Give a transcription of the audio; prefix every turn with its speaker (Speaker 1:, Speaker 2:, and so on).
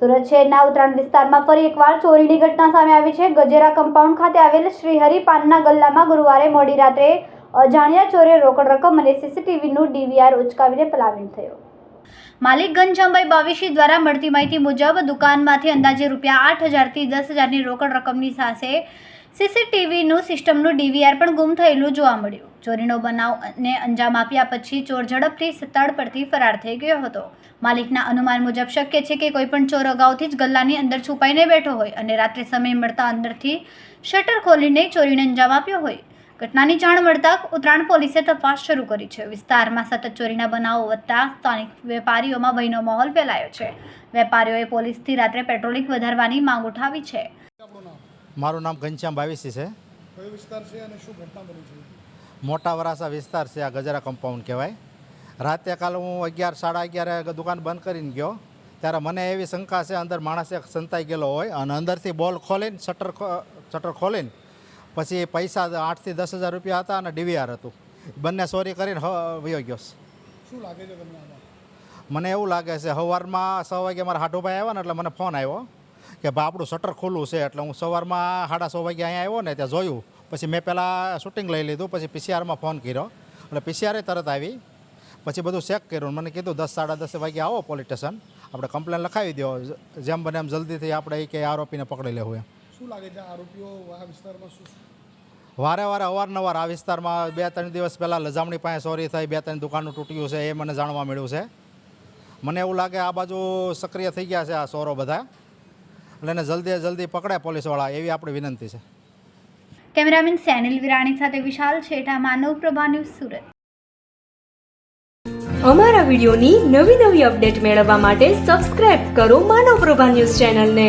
Speaker 1: સુરત શહેરના ઉત્તરાયણ વિસ્તારમાં ફરી એકવાર ચોરીની ઘટના સામે આવી છે. ગજેરા કમ્પાઉન્ડ ખાતે આવેલ શ્રીહરિ પાનના ગલ્લામાં ગુરુવારે મોડી રાત્રે અજાણ્યા ચોરે રોકડ રકમ અને સીસીટીવીનું ડીવીઆર ઉચકાવીને પલાયન થયો. માલિક ઘનશ્યામભાઈ બાવીશી દ્વારા મળતી માહિતી મુજબ દુકાનમાંથી અંદાજે રૂપિયા આઠ હજારથી દસ હજારની રોકડ રકમની સાથે સીસીટીવીનું સિસ્ટમનું ડીવીઆર પણ ગુમ થયેલું જોવા મળ્યું. ચોરીનો બનાવને અંજામ આપ્યા પછી ચોર ઝડપથી સ્થળ પરથી ફરાર થઈ ગયો હતો. માલિકના અનુમાન મુજબ શક્ય છે કે કોઈપણ ચોર અગાઉથી જ ગલ્લાની અંદર છુપાઈને બેઠો હોય અને રાત્રે સમય મળતા અંદરથી શટર ખોલીને ચોરીને અંજામ આપ્યો હોય. ઘટનાની જાણ મળતા ઉત્તરાયણ પોલીસે તપાસ શરૂ કરી છે. વિસ્તારમાં સતત ચોરીના બનાવો વધતા સ્થાનિક વેપારીઓમાં ભયનો માહોલ ફેલાયો છે. વેપારીઓએ પોલીસથી રાત્રે પેટ્રોલિંગ વધારવાની માંગ ઉઠાવી છે.
Speaker 2: મારું નામ ઘનશ્યામ ભાવેસી છે.
Speaker 3: કયો વિસ્તાર છે અને શું ઘટના બની છે?
Speaker 2: મોટા વરાસા વિસ્તાર છે આ ગજરા કમ્પાઉન્ડ કહેવાય. રાતે કાલે હું અગિયાર સાડા અગિયારે દુકાન બંધ કરીને ગયો. ત્યારે મને એવી શંકા છે અંદર માણસે સંતાઈ ગયેલો હોય અને અંદરથી બોલ ખોલીને શટર શટર ખોલીને પછી પૈસા આઠથી દસ હજાર રૂપિયા હતા અને ડીવીઆર હતું. બંને સોરી કરીને વયો ગયો
Speaker 3: શું લાગે છે તમને
Speaker 2: મને એવું લાગે છે સવારમાં છ વાગે મારા હાટુભાઈ આવ્યા ને એટલે મને ફોન આવ્યો કે ભાઈ આપણું શટર ખુલ્લું છે એટલે હું સવારમાં સાડા છ વાગે અહીંયા આવ્યો ને ત્યાં જોયું. પછી મેં પહેલાં શૂટિંગ લઈ લીધું પછી પીસીઆરમાં ફોન કર્યો. એટલે પીસીઆરે તરત આવી. પછી બધું ચેક કર્યું મને કીધું દસ સાડા દસ વાગે આવો પોલીસ સ્ટેશન. આપણે કમ્પ્લેન લખાવી દો જેમ બને એમ જલ્દીથી આપણે એ કે આરોપીને પકડી લેવું એમ.
Speaker 3: શું લાગે છે આરોપીઓ આ વિસ્તારમાં શું
Speaker 2: વારે વારે અવારનવાર આ વિસ્તારમાં બે ત્રણ દિવસ પહેલાં લજામણી પાસે ચોરી થઈ બે ત્રણ દુકાનનું તૂટ્યું છે એ મને જાણવા મળ્યું છે. મને એવું લાગે આ બાજુ સક્રિય થઈ ગયા છે આ ચોરો બધા. એટલે એને જલ્દી જલ્દી પકડે પોલીસવાળા એવી આપણી વિનંતી છે.
Speaker 1: કેમેરામેન સેનિલ વિરાણી સાથે વિશાલ છેઠા માનવ પ્રભા ન્યૂઝ સુરત.
Speaker 4: અમારા વિડીયોની નવી નવી અપડેટ મેળવવા માટે સબસ્ક્રાઇબ કરો માનવ પ્રભા ન્યૂઝ ચેનલને.